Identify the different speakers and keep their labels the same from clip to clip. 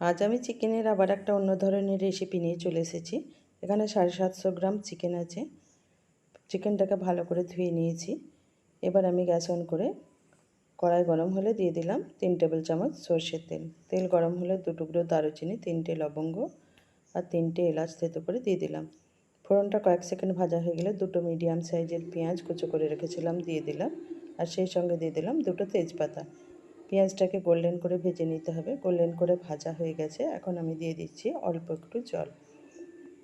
Speaker 1: আজ আমি চিকেনের আবার একটা অন্য ধরনের রেসিপি নিয়ে চলে এসেছি। এখানে সাড়ে সাতশো গ্রাম চিকেন আছে। চিকেনটাকে ভালো করে ধুয়ে নিয়েছি। এবার আমি গ্যাস অন করে কড়াই গরম হলে দিয়ে দিলাম তিন টেবিল চামচ সর্ষের তেল। তেল গরম হলে দু টুকরো দারুচিনি, তিনটে লবঙ্গ আর তিনটে এলাচ থেতো করে দিয়ে দিলাম। ফোড়নটা কয়েক সেকেন্ড ভাজা হয়ে গেলে দুটো মিডিয়াম সাইজের পেঁয়াজ কুচো করে রেখেছিলাম, দিয়ে দিলাম। আর সেই সঙ্গে দিয়ে দিলাম দুটো তেজপাতা। পেঁয়াজটাকে গোল্ডেন করে ভেজে নিতে হবে। গোল্ডেন করে ভাজা হয়ে গেছে। এখন আমি দিয়ে দিচ্ছি অল্প একটু জল।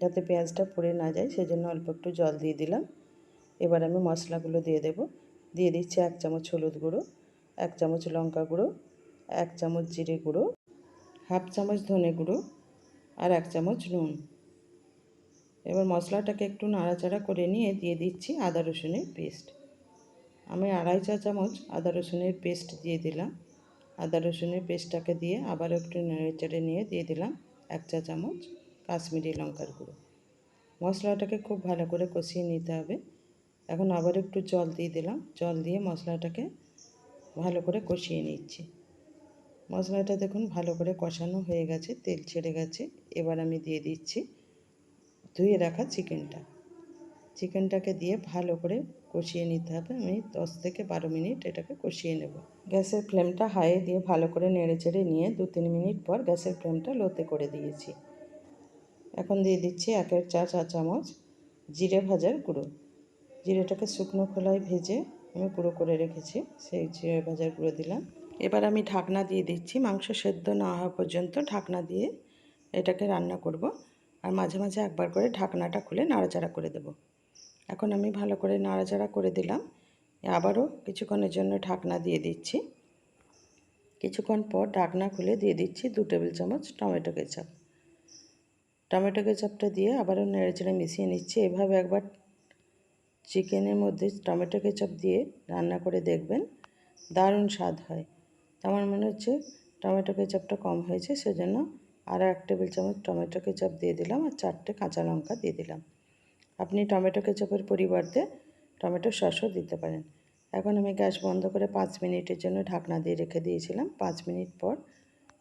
Speaker 1: যাতে পেঁয়াজটা পুড়ে না যায়, সেজন্য অল্প একটু জল দিয়ে দিলাম। এবার আমি মশলাগুলো দিয়ে দেব। দিয়ে দিচ্ছি এক চামচ হলুদ গুঁড়ো, এক চামচ লঙ্কা গুঁড়ো, এক চামচ জিরে গুঁড়ো, হাফ চামচ ধনে গুঁড়ো আর এক চামচ নুন। এবার মশলাটাকে একটু নাড়াচাড়া করে নিয়ে দিয়ে দিচ্ছি আদা রসুনের পেস্ট। আমি আড়াই চা চামচ আদা রসুনের পেস্ট দিয়ে দিলাম। আদা রসুনের পেস্টটাকে দিয়ে আবার একটু নেড়েচেড়ে নিয়ে দিয়ে দিলাম এক চা চামচ কাশ্মীরি লঙ্কার গুঁড়ো। মশলাটাকে খুব ভালো করে কষিয়ে নিতে হবে। এখন আবার একটু জল দিয়ে দিলাম। জল দিয়ে মশলাটাকে ভালো করে কষিয়ে নিচ্ছি। মশলাটা দেখুন ভালো করে কষানো হয়ে গেছে, তেল ছেড়ে গেছে। এবার আমি দিয়ে দিচ্ছি ধুয়ে রাখা চিকেনটা চিকেনটাকে দিয়ে ভালো করে কষিয়ে নিতে হবে। আমি দশ থেকে বারো মিনিট এটাকে কষিয়ে নেব। গ্যাসের ফ্লেমটা হাইয়ে দিয়ে ভালো করে নেড়ে চেড়ে নিয়ে দু তিন মিনিট পর গ্যাসের ফ্লেমটা লোতে করে দিয়েছি। এখন দিয়ে দিচ্ছি একের চা চা চামচ জিরে ভাজার গুঁড়ো। জিরেটাকে শুকনো খোলায় ভেজে আমি গুঁড়ো করে রেখেছি, সেই জিরে ভাজার গুঁড়ো দিলাম। এবার আমি ঢাকনা দিয়ে দিচ্ছি, মাংস সেদ্ধ না হওয়া পর্যন্ত ঢাকনা দিয়ে এটাকে রান্না করব। আর মাঝে মাঝে একবার করে ঢাকনাটা খুলে নাড়াচাড়া করে দেব। এখন আমি ভালো করে নাড়াচাড়া করে দিলাম। আবারও কিছুক্ষণের জন্য ঢাকনা দিয়ে দিচ্ছি। কিছুক্ষণ পর ঢাকনা খুলে দিয়ে দিচ্ছি দু টেবিল চামচ টমেটো কেচাপ। টমেটো কেচাপটা দিয়ে আবারও নেড়েচেড়ে মিশিয়ে নিচ্ছি। এভাবে একবার চিকেনের মধ্যে টমেটো কেচাপ দিয়ে রান্না করে দেখবেন দারুণ স্বাদ হয়। আমার মনে হচ্ছে টমেটো কেচাপটা কম হয়েছে, সেজন্য আরও এক টেবিল চামচ টমেটো কেচাপ দিয়ে দিলাম আর চারটে কাঁচা লঙ্কা দিয়ে দিলাম। আপনি টমেটো কেচাপের পরিবর্তে টমেটো সসও দিতে পারেন। এখন আমি গ্যাস বন্ধ করে পাঁচ মিনিটের জন্য ঢাকনা দিয়ে রেখে দিয়েছিলাম। পাঁচ মিনিট পর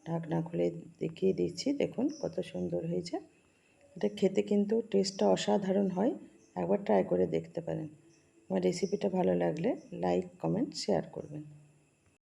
Speaker 1: ঢাকনা খুলে দেখিয়ে দিচ্ছি। দেখুন কত সুন্দর হয়েছে। এটা খেতে কিন্তু টেস্টটা অসাধারণ হয়। একবার ট্রাই করে দেখতে পারেন। আমার রেসিপিটা ভালো লাগলে লাইক কমেন্ট শেয়ার করবেন।